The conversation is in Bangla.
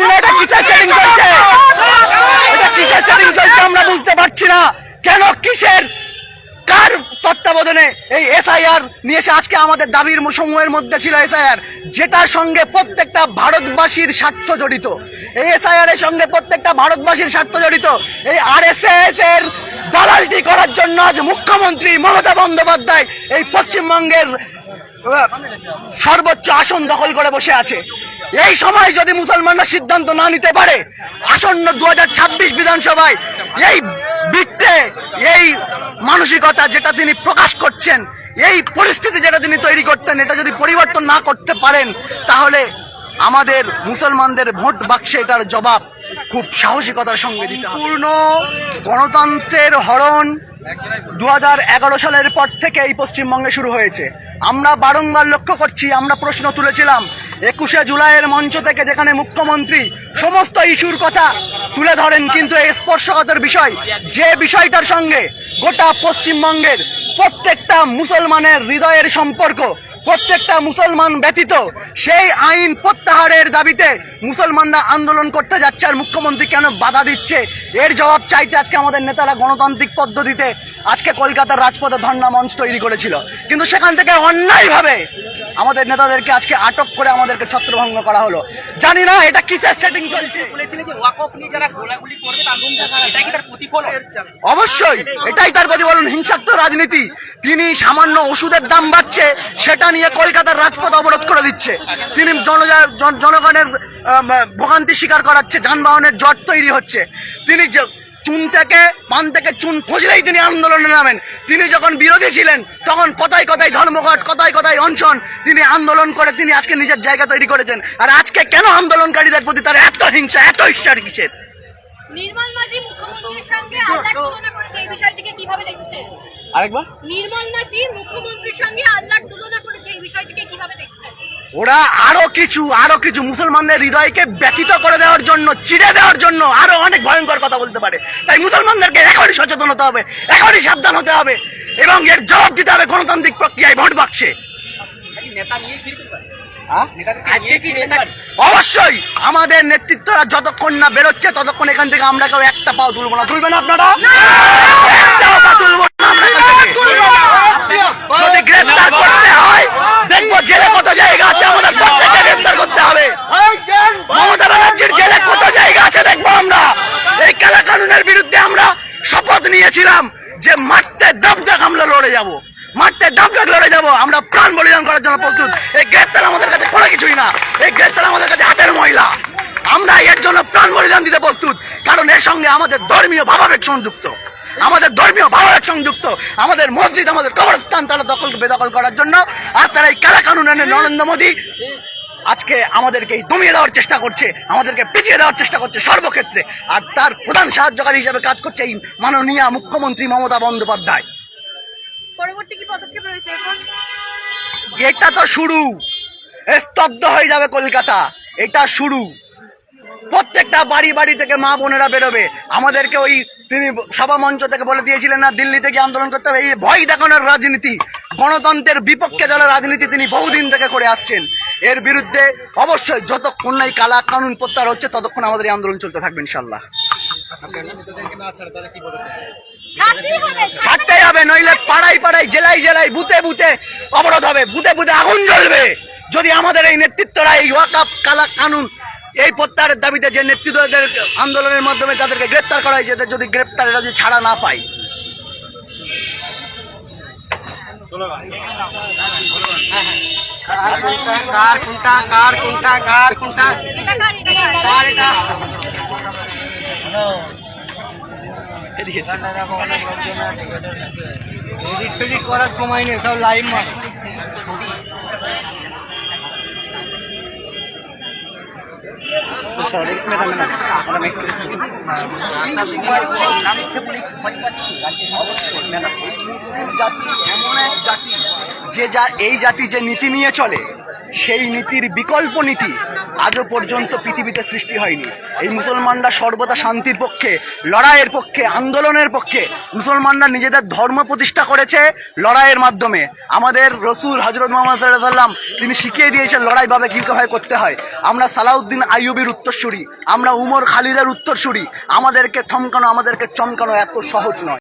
জানি না এটা কিসের সেটিং চলছে। এটা কিসের সেটিং চলছে আমরা বুঝতে পারছি না। কেন কিসের? কার তত্ত্বাবধানে এই এসআইআর নিয়ে এসে আজকে আমাদের দাবির মধ্যে ছিল এসআইআর যেটার সঙ্গে প্রত্যেকটা ভারতবাসীর স্বার্থ জড়িত। এই এসআইআর এর সঙ্গে প্রত্যেকটা ভারতবাসীর স্বার্থ জড়িত। এই এর দালালটি করার জন্য আজ মুখ্যমন্ত্রী মমতা বন্দ্যোপাধ্যায় এই পশ্চিমবঙ্গের সর্বোচ্চ আসন দখল করে বসে আছে। এই সময় যদি মুসলমানরা সিদ্ধান্ত না নিতে পারে, আসন্ন দু বিধানসভায় এই বিট্টে এই মানসিকতা যেটা তিনি প্রকাশ করছেন, এই পরিস্থিতি যেটা তিনি তৈরি করতেন, এটা যদি পরিবর্তন না করতে পারেন, তাহলে আমাদের মুসলমানদের ভোট বাক্সে এটার জবাব খুব সাহসিকতার সঙ্গে দিতে পূর্ণ গণতন্ত্রের হরণ দু হাজার এগারো সালের পর থেকে এই পশ্চিমবঙ্গে শুরু হয়েছে। আমরা বারংবার লক্ষ্য করছি, আমরা প্রশ্ন তুলেছিলাম একুশে জুলাইয়ের মঞ্চ থেকে যেখানে মুখ্যমন্ত্রী সমস্ত ইস্যুর কথা তুলে ধরেন কিন্তু এই স্পর্শকাতর বিষয়, যে বিষয়টার সঙ্গে গোটা পশ্চিমবঙ্গের প্রত্যেকটা মুসলমানের হৃদয়ের সম্পর্ক, প্রত্যেকটা মুসলমান ব্যতীত সেই আইন প্রত্যাহারের দাবিতে মুসলমানরা আন্দোলন করতে যাচ্ছে আর মুখ্যমন্ত্রী কেন বাধা দিচ্ছে? এর জবাব চাইতে আজকে আমাদের নেতারা গণতান্ত্রিক পদ্ধতিতে আজকে কলকাতার রাজপথে ধর্ণা মঞ্চ তৈরি করেছিল। কিন্তু সেখান থেকে অন্যায়ভাবে আমাদের নেতাদেরকে আজকে আটক করে আমাদেরকে ছত্রভঙ্গ করা হলো। জানি না এটা কিসের সেটিং চলছে। অবশ্যই এটাই তার প্রতিফলন। হিংসাত্মক রাজনীতি। তিনি সামান্য ওষুধের দাম বাড়ছে সেটা নিয়ে কলকাতার রাজপথ অবরোধ করে দিচ্ছে। তিনি জনগণের ভোগান্তি স্বীকার করাচ্ছে যানবাহনের জট তৈরি হচ্ছে। তিনি চুন থেকে পান থেকে চুন খুঁজলেই তিনি আন্দোলনে নামেন। তিনি যখন বিরোধী ছিলেন তখন কথায় কথায় ধর্মঘট কথায় কথায় অনশন তিনি আন্দোলন করে তিনি আজকে নিজের জায়গা তৈরি করেছেন। আর আজকে কেন আন্দোলনকারীদের প্রতি তার এত হিংসা এত ঈশ্বর কিসের? নির্মল মাঝি মুখ্যমন্ত্রীর সঙ্গে আল্লাহর তুলনা করেছে এই বিষয়টিকে কীভাবে দেখছেন? আরেকবার। নির্মল মাঝি মুখ্যমন্ত্রীর সঙ্গে আল্লাহর তুলনা করেছে এই বিষয়টিকে কীভাবে দেখছেন? ওরা আরও কিছু আরও কিছু মুসলমানদের হৃদয়কে ব্যতীত করে দেওয়ার জন্য চিড়ে দেওয়ার জন্য আরও অনেক ভয়ঙ্কর কথা বলতে পারে। তাই মুসলমানদেরকে এখনই সচেতন হতে হবে এখনই সাবধান হতে হবে এবং এর জবাব দিতে হবে গণতান্ত্রিক প্রক্রিয়ায় ভোট বাক্সে। হ্যাঁ? অবশ্যই! আমাদের নেতৃত্বরা যতক্ষণ না বেরোচ্ছে ততক্ষণ এখান থেকে আমরা কেউ একটা পাও তুলবো না। তুলবেন আপনারা? পা তুলবো না আমরা এখান থেকে। যদি গ্রেফতার করতে হয় দেখব জেলে কত জায়গা আছে আমাদের প্রত্যেককে গ্রেফতার করতে হবে। মমতা ব্যানার্জির জেলে কত জায়গা আছে দেখব আমরা। এই কালা কানুনের বিরুদ্ধে আমরা শপথ নিয়েছিলাম যে মারতে দাগ আমরা লড়ে যাব। মারতে দাগ লড়ে যাব। আমরা প্রাণ বলিদান করার জন্য প্রস্তুত। এই গ্রেফতার আমাদের কাছে কোনো কিছুই না। এই গ্রেফতার আমাদের কাছে হাতের ময়লা। আমরা এর জন্য প্রাণ বলিদান দিতে প্রস্তুত। কারণ এর সঙ্গে আমাদের ধর্মীয় ভাবাবেগ সংযুক্ত। আমাদের ধর্মীয় ভাবাবেগ সংযুক্ত আমাদের মসজিদ আমাদের কবরস্থান তারা দখল বেদখল করার জন্য। আর তারা এই কালা কানুন এনে নরেন্দ্র মোদী আজকে আমাদেরকে এই দমিয়ে দেওয়ার চেষ্টা করছে আমাদেরকে পিছিয়ে দেওয়ার চেষ্টা করছে সর্বক্ষেত্রে। আর তার প্রধান সাহায্যকারী হিসেবে কাজ করছে এই মাননীয় মুখ্যমন্ত্রী মমতা বন্দ্যোপাধ্যায়। পরবর্তী কি পদক্ষেপ রয়েছে এটা তো শুরু। স্তব্ধ হয়ে যাবে কলকাতা। এটা শুরু। প্রত্যেকটা বাড়ি বাড়ি থেকে মা বোনেরা বেরোবে। আমাদেরকে ওই তিনি সভা মঞ্চ থেকে বলে দিয়েছিলেন না দিল্লি থেকে আন্দোলন করতে হবে। এই ভয় দেখানোর রাজনীতি গণতন্ত্রের বিপক্ষে যারা রাজনীতি তিনি বহুদিন থেকে করে আসছেন এর বিরুদ্ধে অবশ্যই যতক্ষণ নাই কালা কানুন প্রত্যাহার হচ্ছে ততক্ষণ আমাদের এই আন্দোলন চলতে থাকবে ইনশাল্লাহ ছাড়তেই হবে নইলে পাড়ায় পাড়ায় জেলায় জেলায় বুথে বুথে অবরোধ হবে বুথে বুতে আগুন জ্বলবে। যদি আমাদের এই নেতৃত্বরা এই ওয়াকাপ কালা কানুন এই প্রত্যাহারের দাবিতে যে নেতৃত্বদের আন্দোলনের মাধ্যমে তাদেরকে গ্রেপ্তার করা হয়েছে যদি গ্রেপ্তার যদি ছাড়া না পায়। কার কার করার সময় নেই, সব লাইভ মার। যে যা এই জাতি যে নীতি নিয়ে চলে সেই নীতির বিকল্প নীতি আজও পর্যন্ত পৃথিবীতে সৃষ্টি হয়নি। এই মুসলমানরা সর্বদা শান্তির পক্ষে, লড়াইয়ের পক্ষে, আন্দোলনের পক্ষে মুসলমানরা নিজেদের ধর্ম প্রতিষ্ঠা করেছে লড়াইয়ের মাধ্যমে। আমাদের রসুল হজরত মোহাম্মদ সাল্লাম তিনি শিখিয়ে দিয়েছেন লড়াই ভাবে কীভাবে করতে হয়। আমরা সালাউদ্দিন আইয়ুবির উত্তরসূরি, আমরা উমর খালিদের উত্তরসূরি। আমাদেরকে থমকানো, আমাদেরকে চমকানো এত সহজ নয়।